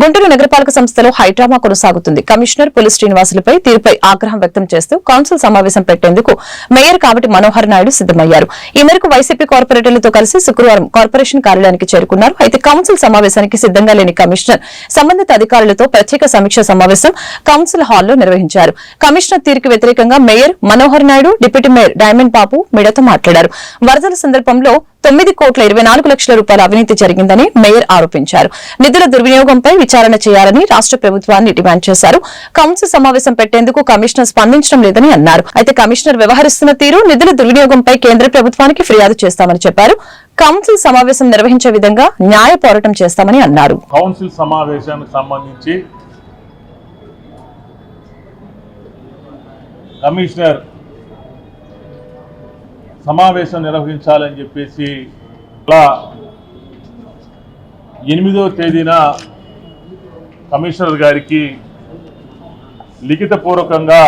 గుంటూరు నగరపాలక సంస్థలో హైడ్రామా కొనసాగుతుంది. కమిషనర్ పులి శ్రీనివాసులపై తీరుపై ఆగ్రహం వ్యక్తం చేస్తూ కౌన్సిల్ సమావేశం పెట్టేందుకు మేయర్ కావటి మనోహర్ నాయుడు సిద్దమయ్యారు ఈ మేరకు వైసీపీ కార్పొరేటర్లతో కలిసి శుక్రవారం కార్పొరేషన్ కార్యాలయానికి చేరుకున్నారు. అయితే కౌన్సిల్ సమావేశానికి సిద్దంగా లేని కమిషనర్ సంబంధిత అధికారులతో ప్రత్యేక సమీక్ష సమావేశం కౌన్సిల్ హాల్లో నిర్వహించారు. కమిషనర్ తీరుకు వ్యతిరేకంగా mayor Manohar Naidu deputy mayor Diamond Babu మీడియాతో మాట్లాడారు. వరదల సందర్భంలో తొమ్మిది కోట్ల ఇరవై నాలుగు లక్షల రూపాయల అవినీతి జరిగిందని మేయర్ ఆరోపించారు. నిధుల దుర్వినియోగంపై విచారణ చేయాలని రాష్ట్ర ప్రభుత్వాన్ని డిమాండ్ చేశారు. కౌన్సిల్ సమావేశం పెట్టేందుకు కమిషనర్ స్పందించడం లేదని అన్నారు. అయితే కమిషనర్ వ్యవహరిస్తున్న తీరు నిధుల దుర్వినియోగంపై కేంద్ర ప్రభుత్వానికి ఫిర్యాదు చేస్తామని చెప్పారు. కౌన్సిల్ సమావేశం నిర్వహించే విధంగా న్యాయ పోరాటం చేస్తామని అన్నారు. కౌన్సిల్ సమావేశానికి సంబంధించి కమిషనర్ సమావేశం నిర్వహించాలని చెప్పేసి ఎనిమిదో తేదీన కమిషనర్ గారికి లిఖితపూర్వకంగా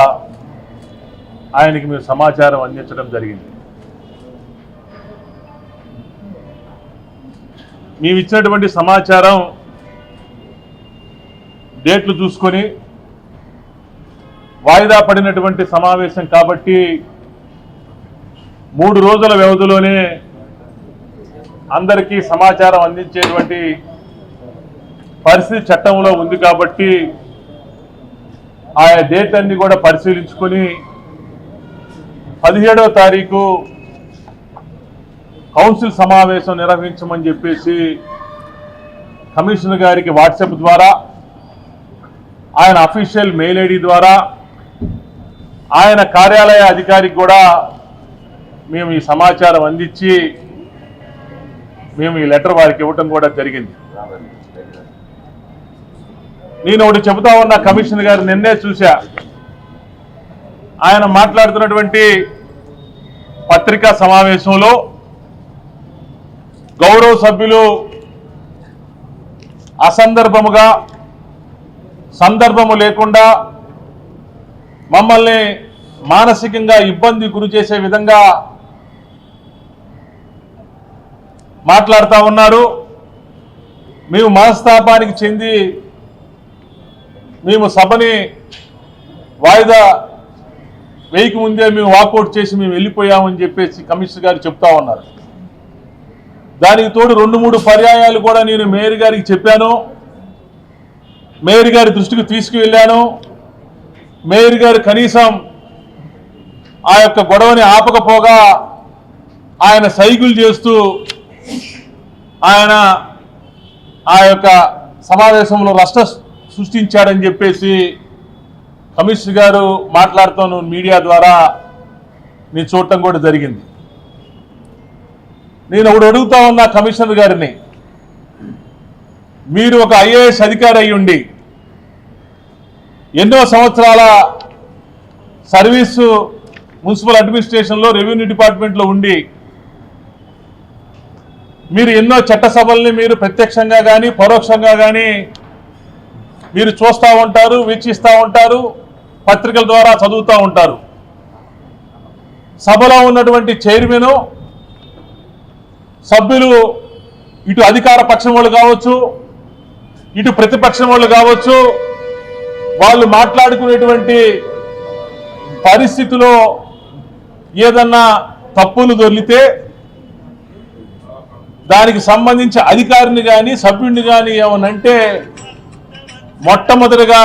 ఆయనకి మేము సమాచారం అందించడం జరిగింది. మేము ఇచ్చినటువంటి సమాచారం డేట్లు చూసుకొని వాయిదా పడినటువంటి సమావేశం కాబట్టి మూడు రోజుల వ్యవధిలోనే అందరికీ సమాచారం అందించేటువంటి పరిస్థితి చట్టంలో ఉంది కాబట్టి ఆయా డేట్ అన్ని కూడా పరిశీలించుకొని పదిహేడవ తారీఖు కౌన్సిల్ సమావేశం నిర్వహించమని చెప్పేసి కమిషనర్ గారికి వాట్సాప్ ద్వారా ఆయన అఫీషియల్ మెయిల్ ఐడి ద్వారా ఆయన కార్యాలయ అధికారికి కూడా మేము ఈ సమాచారం అందించి మేము ఈ లెటర్ వారికి ఇవ్వటం కూడా జరిగింది. నేను ఒకటి చెబుతా ఉన్న కమిషనర్ గారు నిన్నే చూశా. ఆయన మాట్లాడుతున్నటువంటి పత్రికా సమావేశంలో గౌరవ సభ్యులు అసందర్భముగా సందర్భము లేకుండా మమ్మల్ని మానసికంగా ఇబ్బంది గురి చేసే విధంగా మాట్లాడుతూ ఉన్నారు. మేము మనస్తాపానికి చెంది మేము సభని వాయిదా వేయక ముందే మేము వాకౌట్ చేసి మేము వెళ్ళిపోయామని చెప్పేసి కమిషనర్ గారు చెప్తా ఉన్నారు. దానికి తోడు రెండు మూడు పర్యాయాలు కూడా నేను మేయర్ గారికి చెప్పాను. మేయర్ గారి దృష్టికి తీసుకువెళ్ళాను. మేయర్ గారు కనీసం ఆ యొక్క గొడవని ఆపకపోగా ఆయన సైకిల్ చేస్తూ ఆయన ఆ యొక్క సమావేశంలో రష్ట సృష్టించాడని చెప్పేసి కమిషనర్ గారు మాట్లాడుతాను మీడియా ద్వారా నేను చూడటం కూడా జరిగింది. నేను ఒకడు అడుగుతా ఉన్నా కమిషనర్ గారిని మీరు ఒక ఐఏఎస్ అధికారి అయి ఉండి ఎన్నో సంవత్సరాల సర్వీసు మున్సిపల్ అడ్మినిస్ట్రేషన్లో రెవెన్యూ డిపార్ట్మెంట్లో ఉండి మీరు ఎన్నో చట్టసభల్ని మీరు ప్రత్యక్షంగా కానీ పరోక్షంగా కానీ మీరు చూస్తూ ఉంటారు వీక్షిస్తూ ఉంటారు పత్రికల ద్వారా చదువుతూ ఉంటారు. సభలో ఉన్నటువంటి చైర్మన్ సభ్యులు ఇటు అధికార పక్షం వాళ్ళు కావచ్చు ఇటు ప్రతిపక్షం వాళ్ళు కావచ్చు వాళ్ళు మాట్లాడుకునేటువంటి పరిస్థితిలో ఏదన్నా తప్పులు దొరికితే దానికి సంబంధించి అధికారిని కానీ సభ్యుడిని కానీ ఏమనంటే మొట్టమొదటిగా